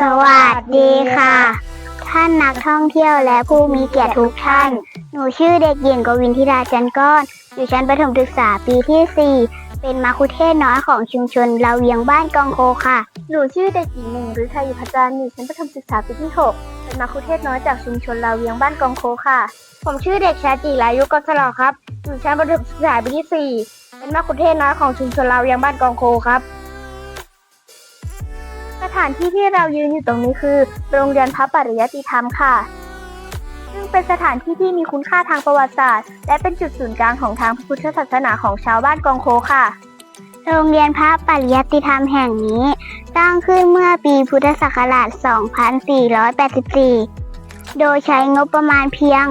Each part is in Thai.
สวัสดีค่ะ ท่านนักท่องเที่ยวและผู้มีเกียรติทุกท่าน หนูชื่อเด็กหญิงกวินธิดาจันก้อน อยู่ชั้นประถมศึกษาปีที่ 4 เป็นมาคุเทศน้อยของชุมชนเราเวียงบ้านกองโคค่ะ หนูชื่อเด็กหญิงหนึ่งหรือไทยพัฒน์อยู่ชั้นประถมศึกษาปีที่ 6 เป็นมาคุเทศน้อยจากชุมชนลาวเวียงบ้านกองโคค่ะ ผมชื่อเด็กชายจิรายุกสลอครับ อยู่ชั้นประถมศึกษาปีที่ 4 เป็นมาคุเทศน้อยของชุมชนเราเวียงบ้านกองโคครับ ถานที่ที่เรายืนอยู่ตรงนี้คือ โรงเรียนพระปริยติธรรมค่ะ ซึ่งเป็นสถานที่ที่มีคุณค่าทางประวัติศาสตร์ และเป็นจุดศูนย์กลางของทางพุทธศาสนาของชาวบ้านกองโคค่ะ โรงเรียนพระปริยติธรรมแห่งนี้สร้างขึ้นเมื่อปีพุทธศักราช 2484 โดยใช้งบประมาณเพียง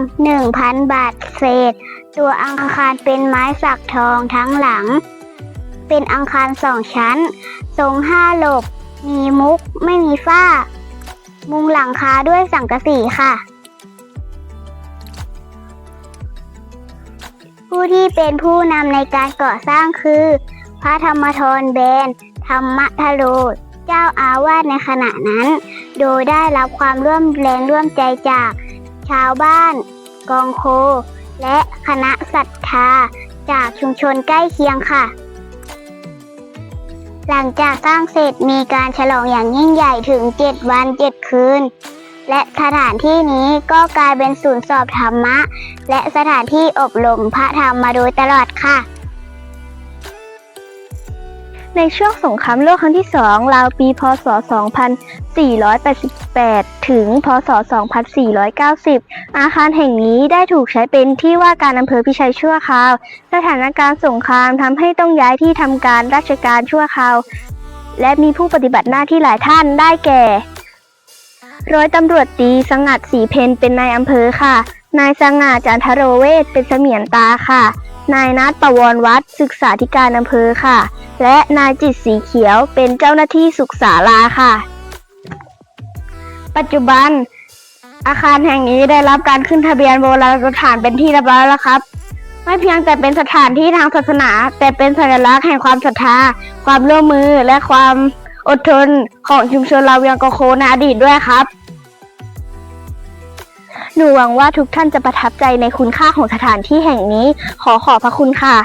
1,000 บาทเศษ ตัวอังคารเป็นไม้สักทองทั้งหลัง เป็นอังคารสองชั้น ทรงห้าหลบ มีมุกไม่มีฝ้า มุงหลังคาด้วยสังกะสีค่ะ ผู้ที่เป็นผู้นำในการก่อสร้างคือ พระธรรมทรเบน ธรรมทโรเจ้าอาวาสในขณะนั้น โดยได้รับความร่วมแรงร่วมใจจาก ชาวบ้าน กองโค และคณะศรัทธาจากชุมชนใกล้เคียงค่ะ หลังจากสร้างเสร็จมีการฉลองอย่างยิ่งใหญ่ถึง 7 วัน 7 คืน และสถานที่นี้ก็กลายเป็นศูนย์สอบธรรมะ และสถานที่อบรมพระธรรมมาโดยตลอดค่ะ ในช่วงสงครามโลกครั้งที่2ราวปี พศ 2488 ถึง พศ 2490 อาคารแห่งนี้ได้ถูกใช้เป็นที่ว่าการอำเภอพิชัยชั่วคราว สถานการณ์สงครามทำให้ต้องย้ายที่ทำการราชการชั่วคราว และมีผู้ปฏิบัติหน้าที่หลายท่านได้แก่ร้อยตำรวจตีสงัดสีเพนเป็นนายอำเภอค่ะ นายสง่าจันทโรเวทเป็นเสมียนตาค่ะ นายนัทประวรวัดศึกษาธิการอำเภอค่ะ และนายจิตสีเขียวเป็นเจ้าหน้าที่สุขศาลาค่ะ ปัจจุบัน อาคารแห่งนี้ได้รับการขึ้นทะเบียนโบราณสถานเป็นที่เรียบร้อยแล้วครับ ไม่เพียงแต่เป็นสถานที่ทางศาสนา แต่เป็นสัญลักษณ์แห่งความศรัทธา ความร่วมมือและความอดทนของชุมชนลาเวียงกโคในอดีตด้วยครับ หนูหวังว่าทุกท่านจะประทับใจในคุณค่าของสถานที่แห่งนี้ ขอขอบพระคุณค่ะ